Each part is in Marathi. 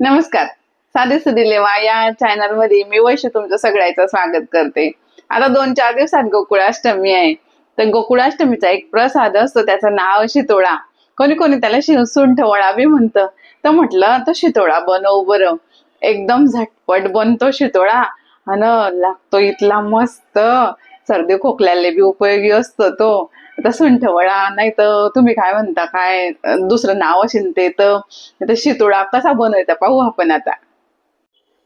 नमस्कार. साधे सुदिलेवा या चॅनलमध्ये मी वैश्य तुमचं सगळ्याचं स्वागत करते. आता दोन चार दिवसात गोकुळाष्टमी आहे. तर गोकुळाष्टमीचा एक प्रसाद असतो त्याचं नाव शितोळा. कोणी कोणी त्याला सुंठवळा बी म्हणतं. तर म्हटलं तर शितोळा बनव बरं. एकदम झटपट बनतो शितोळा. अन लागतो इथला मस्त सर्दी खोकल्याला बी उपयोगी असतो तो. आता सुंठवळा नाही तर तुम्ही काय म्हणता काय दुसरं नाव असेल ते तर शितोळा कसा बनवायचा पाहू आपण आता.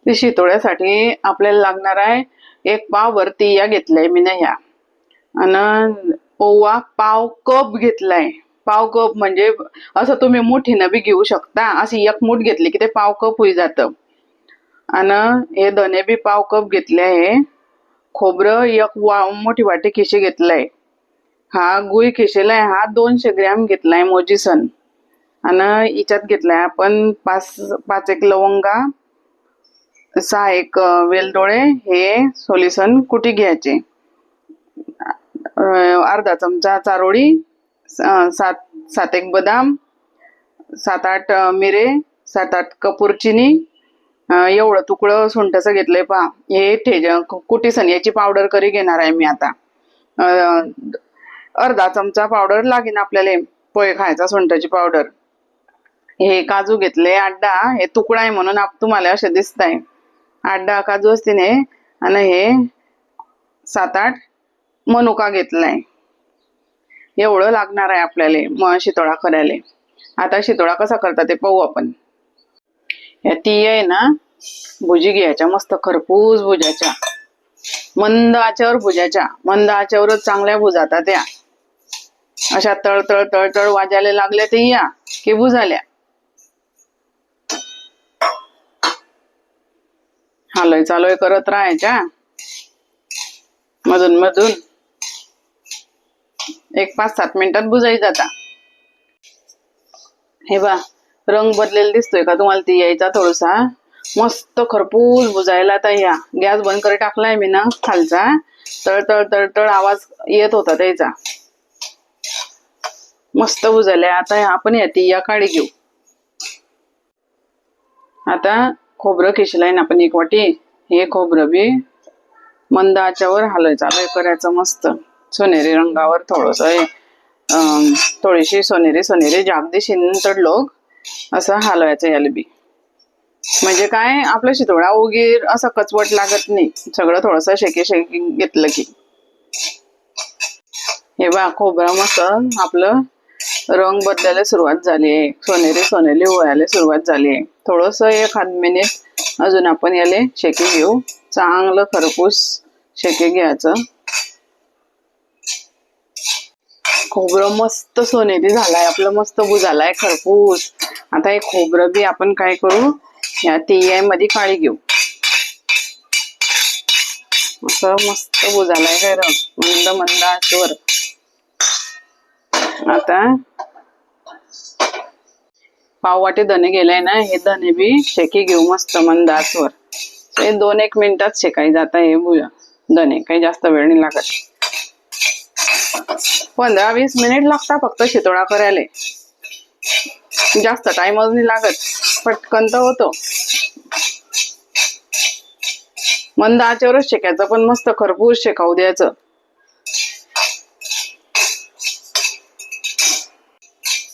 ते शितोळ्यासाठी आपल्याला लागणार आहे एक पाव वरती या घेतलाय मी ना ह्या आणि ओवा पाव कप घेतलाय. पाव कप म्हणजे असं तुम्ही मुठीनं बी घेऊ शकता. अशी एक मूठ घेतली की ते पाव कप होई जातं. आणि हे धने बी पाव कप घेतले आहे. खोबरं एक वा मोठी वाटी खिशी घेतलाय. हा गुळ खिशेलाय हा दोनशे ग्रॅम घेतलाय मोजीसन. आणि हिच्यात घेतलाय आपण पाच पाच एक लवंगा सहा एक वेलदोळे हे सोलिसन कुटी घ्यायचे. अर्धा चमचा चारोळी सात सात एक बदाम सात आठ मिरे सात आठ कपूर चिनी एवढं तुकडं सुंठाचं घेतलंय पहा. हे ठेज कुटीसन याची पावडर करी घेणार आहे मी आता. अर्धा चमचा पावडर लागेल आपल्याला पोहे खायचा सुंठाची पावडर हे काजू घेतले अड्डा हे तुकडा आहे म्हणून आप तुम्हाला असे दिसत आहे आठ काजू असतील हे आणि हे सात आठ मनुका घेतलाय. एवढं लागणार आहे आपल्याला म शितोळा करायला. आता शितोळा कसा करतात ते पाहू आपण. या ती आहे ना भुजी घ्यायच्या मस्त खरपूस भुजाच्या. मंद आच्यावर भुजाच्या. मंद आच्यावरच चांगल्या भुजाता त्या. अशा तळतळ तळतळ वाजायला लागल्या ते या की भुजाल्या. हालोय चालोय करत राहायच्या. मधून मधून. एक पाच सात मिनिटात बुजाई जाता हे बा रंग बदलेला दिसतोय का? तुम्हाला ती यायचा थोडासा. मस्त खरपूस बुजायला आता या. गॅस बंद करे टाकलाय मी ना खालचा. तळ तळ तळ तळ आवाज येत होता त्याचा. मस्त बुजायला. आता आपण या ती या काळी घेऊ. आता खोबरं खिशलाय ना आपण एक वाटी. हे खोबरं बी मंद आच्यावर हलवायचं. चालू करायचं मस्त. सोनेरी रंगावर थोडस थोडीशी सोनेरी सोनेरी जागदी तर लोक. असं हलवायचं याला बी. म्हणजे काय आपलं शितोळा उगीर असं कचवट लागत नाही. सगळं थोडस शेके शेकी घेतलं की. हे बा खोबरं मस्त आपलं रंग बदलायला सुरुवात झाली आहे. सोनेरी सोनेरी व्हायला सुरुवात झाली आहे. थोडस एक मिनिट अजून आपण याले शेके घेऊ. चांगलं खरपूस शेके घ्यायचं. खोबरं मस्त सोनेरी झालाय. आपलं मस्त बुजालाय खरपूस. आता हे खोबरं बी आपण काय करू? या तियायमध्ये काळी घेऊ. असं मस्त बुजालाय काय मंद मंद आचवर आता पाववाटे धने गेलाय ना हे धने बी शेकी घेऊ मस्त मंद आचवर हे दोन एक मिनिटात शेकाय जात हे बुया धने काही जास्त वेळ नाही लागत. पंधरा वीस मिनिट लागता फक्त शितोळा करायला. जास्त टाइमच नाही लागत. पटकन तर होतो. मंद आचेवरच शेकायचं पण मस्त खरपूर शेकावू द्यायचं.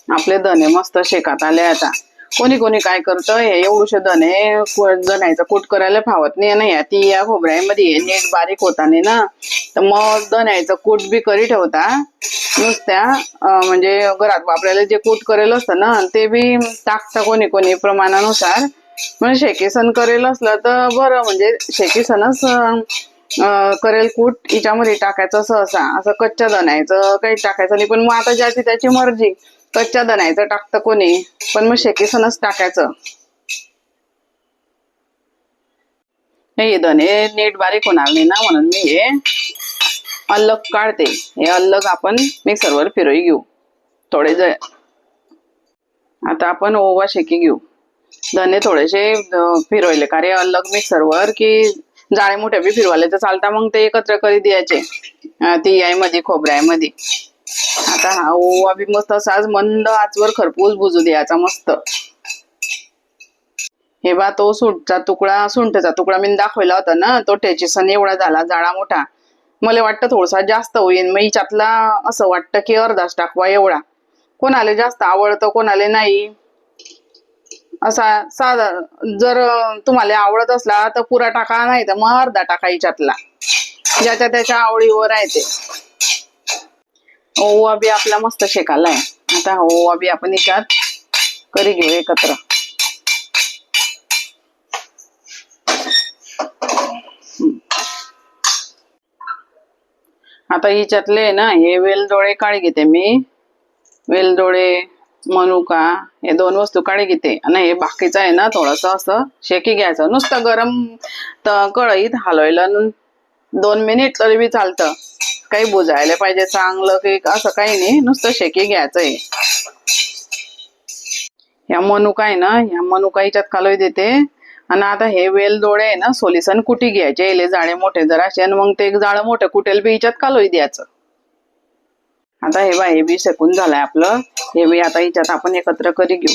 आपले धने मस्त शेकात आले आता. कोणी कोणी काय करतं हे एवढूशे धने कु- धण्याचं कूट करायला फावत नाही ना या. ती या खोबऱ्यामध्ये नीट बारीक होता नाही ना. तर मग यायचं कूट बी करी ठेवता. नुसत्या म्हणजे घरात वापरायला जे कूट करेल असतं ना ते बी टाकता कोणी कोणी प्रमाणानुसार. म्हणजे शेकीसन करेल असलं तर बरं म्हणजे शेकीसनच करेल कूट. हिच्यामध्ये टाकायचं सहसा असं कच्च्या दणायचं काही टाकायचं नाही. पण मग आता ज्याची त्याची मर्जी कच्च्या दणायचं टाकतं कोणी पण मग शेकीसनच टाकायचं. हे धने नीट बारीक होणार नाही ना म्हणून मी हे अल्लग काढते. हे अल्लग आपण मिक्सरवर फिरवून घेऊ. थोडे ज आता आपण ओवा शेकी घेऊ. धने थोडेसे फिरवले. का रे अल्लग मिक्सरवर की जाळे मोठे बी फिरवाले. तर चालता मग ते एकत्र करी द्यायचे. ती ती मध्ये खोबऱ्यामध्ये आता हा ओवा बी मस्त असाच मंद आचवर खरपूस बुजू द्यायचा मस्त. हे बा तो सुंठचा तुकडा सुंठचा तुकडा मी दाखवला होता ना. तो सण एवढा झाला जाळा मोठा. मला वाटतं थोडासा जास्त होईल मग हिच्यातला असं वाटतं की अर्धाच टाकवा एवढा. कोणाला जास्त आवडतं कोणाला नाही. असा साधा जर तुम्हाला आवडत असला तर पुरा टाका नाही तर मग अर्धा टाका हिच्यातला. ज्याच्या त्याच्या आवडीवर आहे ते. ओवा बी आपला मस्त शेकालाय आता ओवा बी आपण हिच्यात करी घेऊ एकत्र. आता हिच्यातले ना हे वेलदोळे काढी घेते मी. वेलदोळे मनुका हे दोन वस्तू काढी घेते. आणि हे बाकीचं आहे ना थोडस असं शेकी घ्यायचं. नुसतं गरम कळईत हलवलं दोन मिनिट तरी बी चालतं. काही बुजायला पाहिजे चांगलं की असं काही नाही नुसतं शेकी घ्यायचं आहे ह्या मनुका आहे ना ह्या मनुका हिच्यात कालोय देते. आणि आता हे वेल डोळे आहे ना सोलिसन कुटी घ्यायचे? येले जाळे मोठे जराशे आणि मग ते जाळं मोठं कुटेल बी हिच्यात कालवी द्यायचं. आता हे बा हे बी सेकून झालंय आपलं. हे बी आता हिच्यात आपण एकत्र करी घेऊ.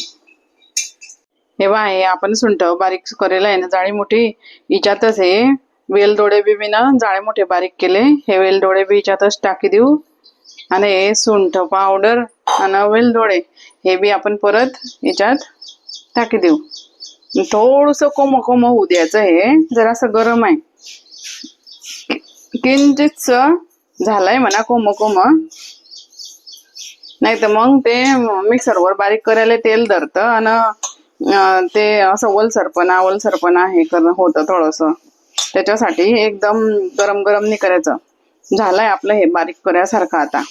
हे बा हे आपण सुंठ बारीक करेल आहे ना जाळी मोठी. हिच्यातच हे वेल डोळे बी मी ना जाळे मोठे बारीक केले. हे वेल डोळे बी हिच्यातच टाकी देऊ. आणि हे सुंठ पावडर आणि वेल डोळे हे बी आपण परत याच्यात टाकी देऊ. म्हणजे थोडस कोम कोम होऊ द्यायचं हे. जरासं गरम आहे. किंचित झालंय म्हणा कोम कोम. नाही तर मग ते मिक्सरवर बारीक करायला तेल धरतं आणि ते असं ओलसरपणा ओलसरपणा हे कर होतं थोडस. त्याच्यासाठी एकदम गरम गरम नाही करायचं. झालंय आपलं हे बारीक करायसारखं आता.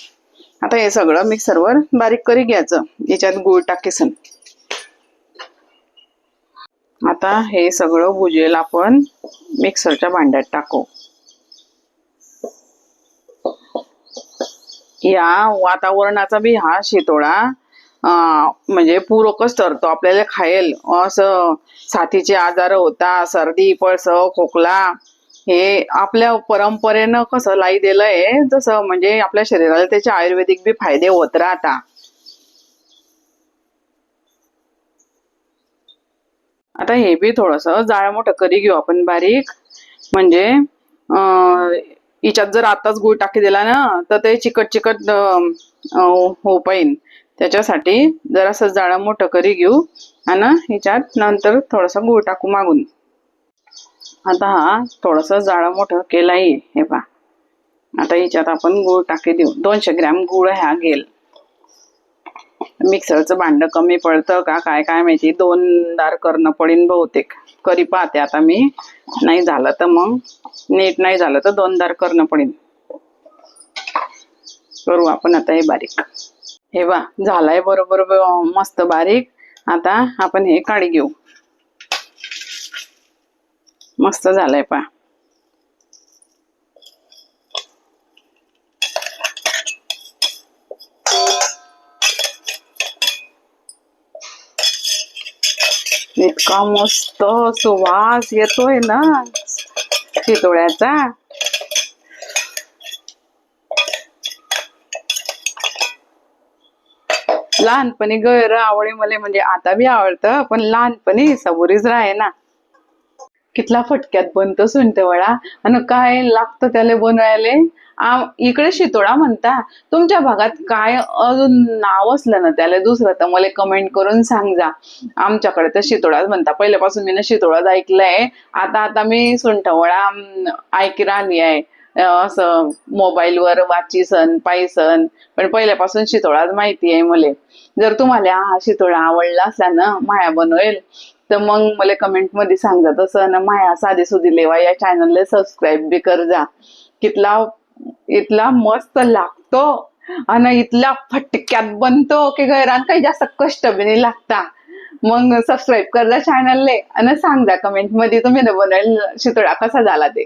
आता हे सगळं मिक्सरवर बारीक करी घ्यायचं. याच्यात गुळ टाकीसन. आता हे सगळं भुजेल आपण मिक्सरच्या भांड्यात टाकू. या वातावरणाचा बी हा शितोळा म्हणजे पूरकच ठरतो. आपल्याला खायल असं साथीचे आजार होता सर्दी पळस खोकला हे आपल्या परंपरेनं कसं लाई दिलंय जसं म्हणजे आपल्या शरीराला त्याचे आयुर्वेदिक बी फायदे होत राहता. आता हे बी थोडस जाळ मोठं करी घेऊ आपण बारीक. म्हणजे हिच्यात जर आताच गुळ टाकी दिला ना तर ते चिकट चिकट हो पाहिन त्याच्यासाठी जरासं जाळं मोठं करी घेऊ आणि हिच्यात नंतर थोडासा गुळ टाकू मागून. आता हा थोडस जाळं मोठं केलाही हे पा आता हिच्यात आपण गुळ टाकी देऊ. दोनशे ग्रॅम गुळ ह्या घेल मिक्सरचं भांड कमी पडतं का? काय काय माहिती? दोन दार करणं पडीन बहुतेक. करी पाहते. आता मी नाही झालं तर मग नीट नाही झालं तर दोन दार करणं पडीन. करू आपण आता हे बारीक. हे वा झालाय बरोबर मस्त बारीक. आता आपण हे काढी घेऊ. मस्त झालंय पा इतका मस्त सुवास येतोय ना. चितोळ्याचा लहानपणी गैर आवडे मला म्हणजे आता बी आवडतं पण लहानपणी सबुरीच राहे ना कितला फटक्यात बनतो सुंटवळा आणि काय लागतं त्याला बनवायला? आ- इकडे शितोळा म्हणता. तुमच्या भागात काय अजून नाव असलं ना त्याला? दुसरं तर मला कमेंट करून सांग. जा आमच्याकडे तर शितोळाच म्हणता. पहिल्यापासून मी ना शितोळाच ऐकलंय. आता आता मी सुंटवळा ऐकी राहिली आहे. असं मोबाईलवर वाची सण पायसन. पण पहिल्यापासून शितोळाच माहिती आहे मला. जर तुम्हाला हा शितोळा आवडला असला ना माया बनवेल. तर मग मला कमेंटमध्ये सांगा. तसं ना माया साधी सुधी लेवा या चॅनलला सबस्क्राईब बी कर जा. कितला इतला मस्त लागतो आणि इतला फटक्यात बनतो की घरात काही जास्त कष्ट बी नाही लागता. मग सबस्क्राईब कर जा चॅनलले आणि सांग जा कमेंटमध्ये तुम्ही ना बनवेल शितोळा कसा झाला ते?